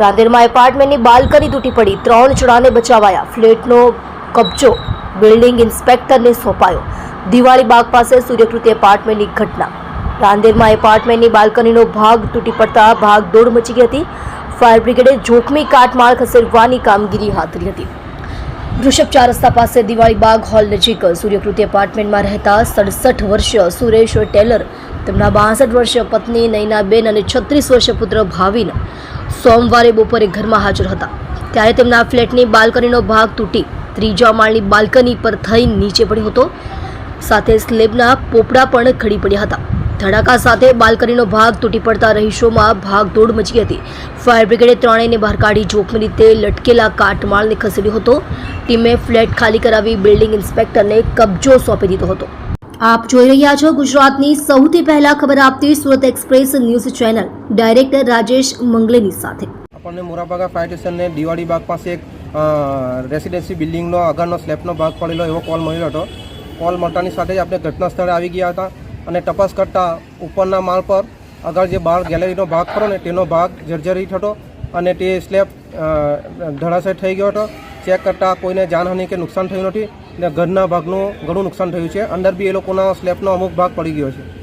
રાંદેરમાં એપાર્ટમેન્ટની balcony તૂટી પડી. ત્રણ જણાને બચાવાયા. ફ્લેટનો કબજો બિલ્ડિંગ ઇન્સ્પેક્ટરને સોંપાયો. દિવાળી બાગ પાસે સૂર્યકૃતિ એપાર્ટમેન્ટની ઘટના. રાંદેરમાં એપાર્ટમેન્ટની બાલ્કનીનો ભાગ તૂટી પડતા ભાગ દોડ મચી ગઈ હતી. ફાયર બ્રિગેડે જોખમી કાટમાળ ખસેડવાની કામગીરી હાથ ધરી હતી. વૃષભ ચાર રસ્તા પાસે દિવાળી બાગ હોલ નજીક સૂર્યકૃતિ એપાર્ટમેન્ટમાં રહેતા સડસઠ વર્ષીય સુરેશ ટેલર. તેમના બાસઠ વર્ષીય પત્ની નૈનાબેન અને છત્રીસ વર્ષીય પુત્ર ભાવિન સોમવારે બપોરે ઘરમાં હાજર હતા. ત્યારે તેમના ફ્લેટની બાલ્કનીનો ભાગ તૂટી ત્રીજા માળની બાલ્કની પર થઈ નીચે પડ્યો હતો. સાથે સ્લેબના પોપડા પણ ખડી પડ્યા હતા. ધડાકા સાથે બાલ્કનીનો ભાગ તૂટી પડતા રહીશોમાં ભાગદોડ મચી હતી. ફાયર બ્રિગેડે ત્રણેયને બહાર કાઢી જોખમી રીતે લટકેલા કાટમાળને ખસેડ્યો હતો. ટીમે ફ્લેટ ખાલી કરાવી બિલ્ડિંગ ઇન્સ્પેક્ટરને કબજો સોંપી દીધો હતો. આપ જોઈ રહ્યા છો ગુજરાતની સૌથી પહેલા ખબર આપતી Surat express news channel. Director Rajesh મંગલેની સાથે. આપણને મોરાબાગા ફાયર સ્ટેશનને દિવાળી બાગ પાસે એક રેસિડેન્સી બિલ્ડિંગનો આગળનો સ્લેબનો ભાગ પડેલો એવો કોલ મળેલો હતો. કોલ મળતાની સાથે જ આપણે ઘટના સ્થળે આવી ગયા હતા અને તપાસ કરતાં ઉપરના માળ પર આગળ જે બહાર ગેલેરીનો ભાગ ખરો ને તેનો ભાગ જર્જરી થતો અને તે સ્લેબ ધડાશય થઈ ગયો હતો. ચેક કરતાં કોઈને જાનહાનિ કે નુકસાન થયું નથી. ને ઘરના ભાગનું ઘણું નુકસાન થયું છે. અંદર બી એ લોકોના સ્લેબનો અમુક ભાગ પડી ગયો છે.